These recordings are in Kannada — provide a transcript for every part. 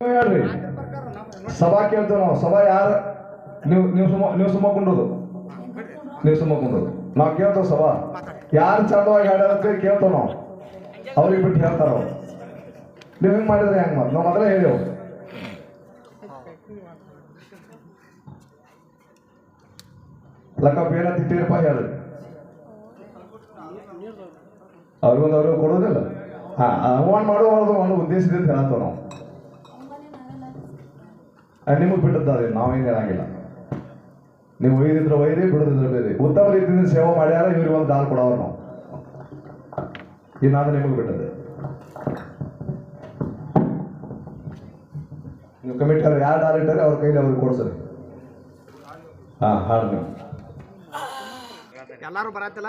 ಹೇಳ್ರಿ. ಸಭಾ ಕೇಳ್ತೇವೆ ನಾವು. ಸಭಾ ಯಾರು? ನೀವು ನೀವು ಸುಮ್ಮ ನೀವು ಸುಮ್ಮ ಕುಂಡೋದು ನೀವು ಸುಮ್ಮ ಕುಂಡೋದು ನಾವು ಕೇಳ್ತೇವೆ ಸಭಾ. ಯಾರು ಚಂದವಾಗಿ ಹಾಡೋದಕ್ಕೆ ಕೇಳ್ತೇವೆ ನಾವು. ಅವ್ರಿಗೆ ಬಿಟ್ಟು ಹೇಳ್ತಾರ ನೀವು ಹಿಂಗೆ ಮಾಡಿದ್ರೆ ಹೆಂಗೆ ಮಾಡಿ ನಾವು ಮೊದಲೇ ಹೇಳಿದೆವು ಲಕ್ಕಪ್ಪ ಏನ ತಿಟ್ಟಿರಪ್ಪ ಹೇಳ್ರಿ. ಅವ್ರಿಗೊಂದು ಅವ್ರಿಗೆ ಕೊಡೋದಿಲ್ಲ ಹಾ ಅವಮಾನ ಮಾಡುವ ಒಂದು ಉದ್ದೇಶದಿಂದ ಹೇಳ್ತೇವೆ ನಾವು. ನಿಮಗೆ ಬಿಟ್ಟದ್ದಾರೆ ನಾವು ನಾವೇನು ಹೇಳಂಗಿಲ್ಲ. ನೀವು ಒಯ್ದಿದ್ರೆ ಒಯ್ದೆ ಬಿಡದಿದ್ರೆ ಬೇರೆ ಉತ್ತಮ ರೀತಿಯಿಂದ ಸೇವೆ ಮಾಡ್ಯಾರ ಇವ್ರಿಗೆ ಒಂದು ದಾಲ್ ಕೊಡೋರು ನಾವು. ಇನ್ನಾದ್ರೆ ನಿಮಗೆ ಬಿಟ್ಟದ್ದು. ನೀವು ಕಮಿಟಿ ಅವ್ರು ಯಾರು ಡಾಲ್ ಇಟ್ಟಾರೆ ಅವ್ರ ಕೈಲಿ ಅವ್ರಿಗೆ ಕೊಡ್ಸರಿ. ಹಾ ಹಾಡು ನೀವು. ಎಲ್ಲಾರು ಬರತ್ತಿಲ್ಲ?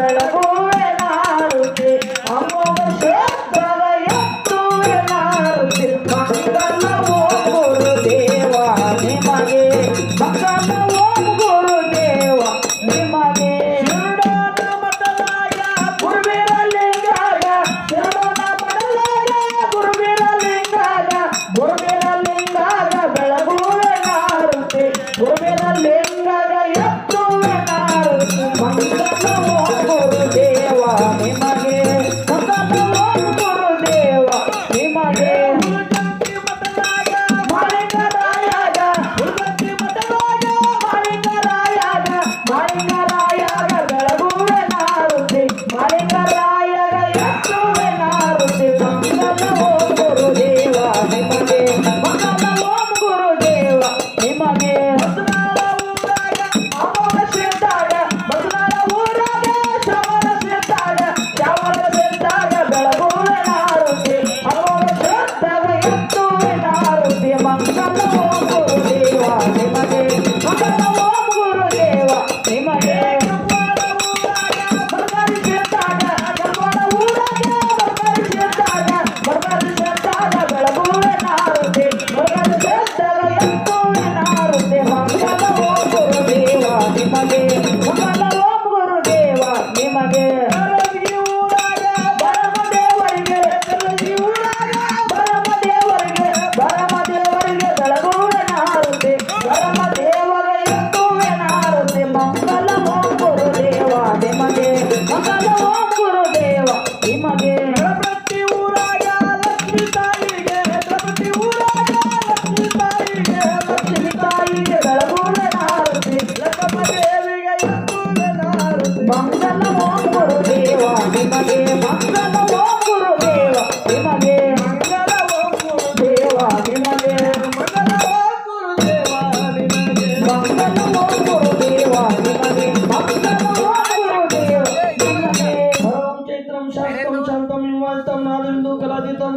달라고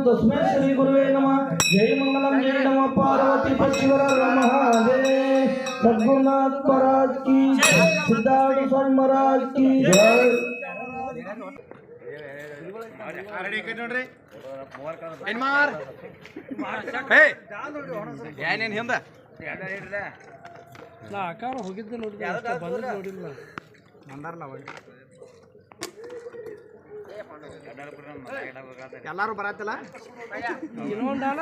తస్మై శ్రీ గురువే నమ జయ మంగళం. జయ నమ పార్వతి పశ్చివర నమ ದೇವ महाराज की सिद्धार्थ स्वामी महाराज की ಜೈ ಏನೇನ್ ಹಿಂದ ನಾ ಆಕಾರ ಹೋಗಿದ್ದೆ ಅಷ್ಟೇ ಬಂದಿದ್ದು ನೋಡಿಲ್ಲ ಎಲ್ಲಾರು ಬರತ್ತಲ್ಲ? ಬರತ್ತಿಲ್ಲ